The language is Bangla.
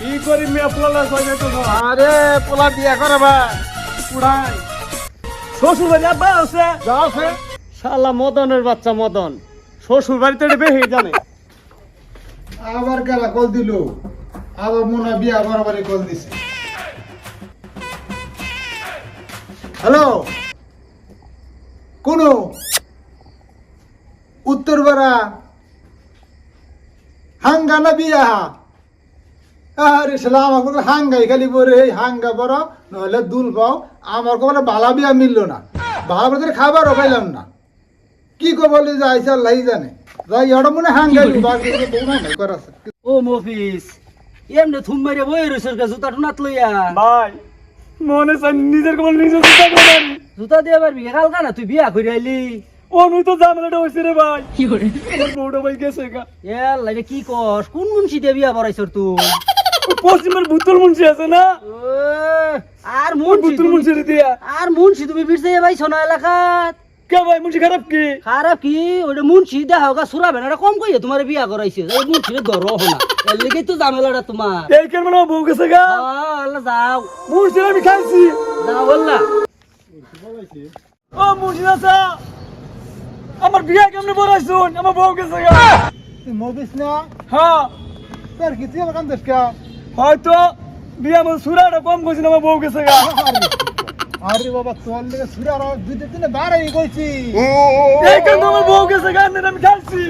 কি করি মেয়ে পোলা কইবে তো আরে পোলা বিয়া করে বা। উড়াই। শ্বশুর বাড়ি আব্বা আছে? যাও সে। শালা মদনের বাচ্চা মদন। শ্বশুর বাড়িতে বেহে জানে। আবার গেলা কল দিল। আবার মনে বিয়া বরাবরই কল দিছে। হ্যালো? কোন? উত্তরপাড়া? হাঙ্গা না বিয়া? আরে সালা আমার কোনো হাঙ্গাই খালি পরে এই হাঙ্গা বড় নইলে দুল পাও। আমার কোনো বালা বিয়া মিললো না। বালা বাজারে খাবারও পাইলাম না। কি কো বলে যে আইসা লাই জানে। যাই এড়ো মনে হাঙ্গাই ও মফিস এমনি থুম মেরে বই রইছর কা জুতা টুনাত লইয়া। ভাই মনে চাই নিজের কোন নিজের চিন্তা করে জুতা দিয়ে পারবি কালকা না? তুই বিয়া করে আইলি। তো হইছে রে ভাই। কি করে? আমার বউটা ভাই গেছে গা। এ লাইনে কি কস? কোন মুন্সি দিয়ে বিয়া বড়াইছর তুই? পশ্চিমের বুতুল মুন্সি আছে না? আর মুন্সি বুতুল মুন্সি দিয়া। আর মুন্সি তুমি বিরসাইয়া পাইছো না এলাকাত। কে ভাই মুন্সি খারাপ কি? খারাপ কি? ওটা মুন্সি দেখা হোক সুরা বেনাটা কম কইয়া তোমার বিয়া করাইছে। এই মুন্সি ধর হো এর লেগেই তো ঝামেলাটা তোমার। এই কেন মানে বউ গেছে গা? আল্লাহ যাও। মুন্সি আমি খাইছি। যাও বললা ও মুন্সি আছে। আমার বিয়া কেমনে বড়াইছুন আমার বউ গেছে গা। তুই মবিস না? হ্যাঁ। তোর কি তুই আমার কান দেশ হয়তো বিয়া মধ্যে সুরাটা কম করছি আমার বউ গেছে গা। আরে বাবা তোর লেগে সুরা আর দুই দিনে বাড়াই কইছি এই কেন আমার বউ গেছে গা আমি খাইছি